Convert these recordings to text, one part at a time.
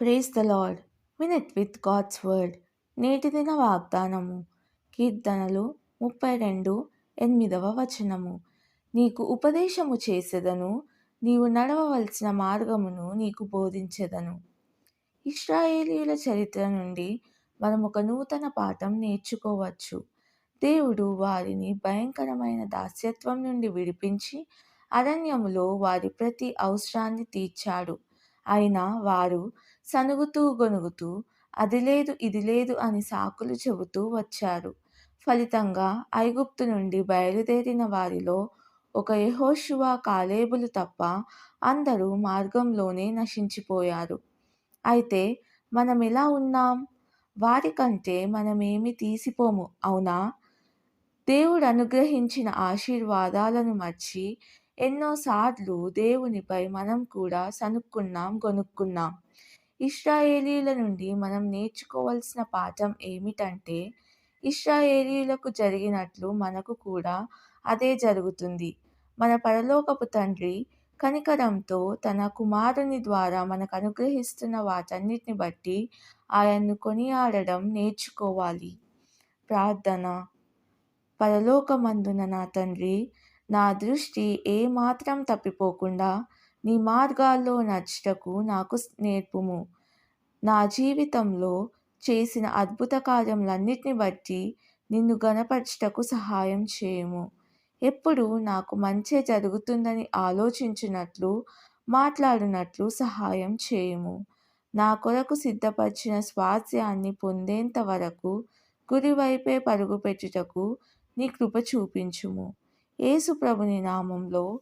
Praise the lord minute with God's word నేటి దిన వాగ్దానము. కీర్తనలు ముప్పై రెండు ఎనిమిదవ వచనము. నీకు ఉపదేశము చేసేదను నీవు నడవవలసిన మార్గమును నీకు బోధించెదను. ఇస్రాయేలీల చరిత్ర నుండి మనం ఒక నూతన పాఠం నేర్చుకోవచ్చు. దేవుడు వారిని భయంకరమైన దాస్యత్వం నుండి విడిపించి అరణ్యములో వారి ప్రతి అవసరాన్ని తీర్చాడు. అయినా వారు సనుగుతూ గొనుగుతూ అది లేదు ఇది లేదు అని సాకులు చెబుతూ వచ్చారు. ఫలితంగా ఐగుప్తు నుండి బయలుదేరిన వారిలో ఒక యహోశువ కాలేబులు తప్ప అందరూ మార్గంలోనే నశించిపోయారు. అయితే మనం ఎలా ఉన్నాం? వారికంటే మనమేమి తీసిపోము అవునా? దేవుడు అనుగ్రహించిన ఆశీర్వాదాలను మర్చి ఎన్నోసార్లు దేవునిపై మనం కూడా సనుక్కున్నాం గొనుక్కున్నాం ఇస్రాయేలీల నుండి మనం నేర్చుకోవాల్సిన పాఠం ఏమిటంటే ఇస్రాయేలీలకు జరిగినట్లు మనకు కూడా అదే జరుగుతుంది. మన పరలోకపు తండ్రి కనికరంతో తన కుమారుని ద్వారా మనకు అనుగ్రహిస్తున్న వాటన్నిటిని బట్టి ఆయన్ను కొనియాడడం నేర్చుకోవాలి. ప్రార్థన. పరలోకమందున నా తండ్రి నా దృష్టి ఏమాత్రం తప్పిపోకుండా నీ మార్గాల్లో నడుచుటకు నాకు నేర్పుము. నా జీవితంలో చేసిన అద్భుత కార్యములన్నిటిని బట్టి నిన్ను గనపరచుటకు సహాయం చేయము. ఎప్పుడు నాకు మంచి జరుగుతుందని ఆలోచించినట్లు మాట్లాడినట్లు సహాయం చేయము. నా కొరకు సిద్ధపరిచిన స్వాస్యాన్ని పొందేంత వరకు గురివైపే పరుగు పెట్టుటకు నీ కృప చూపించుము. యేసుప్రభుని నామంలో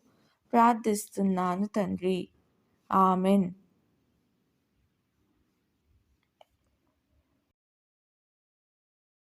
ప్రార్థిస్తున్నాను తండ్రి. ఆమెన్.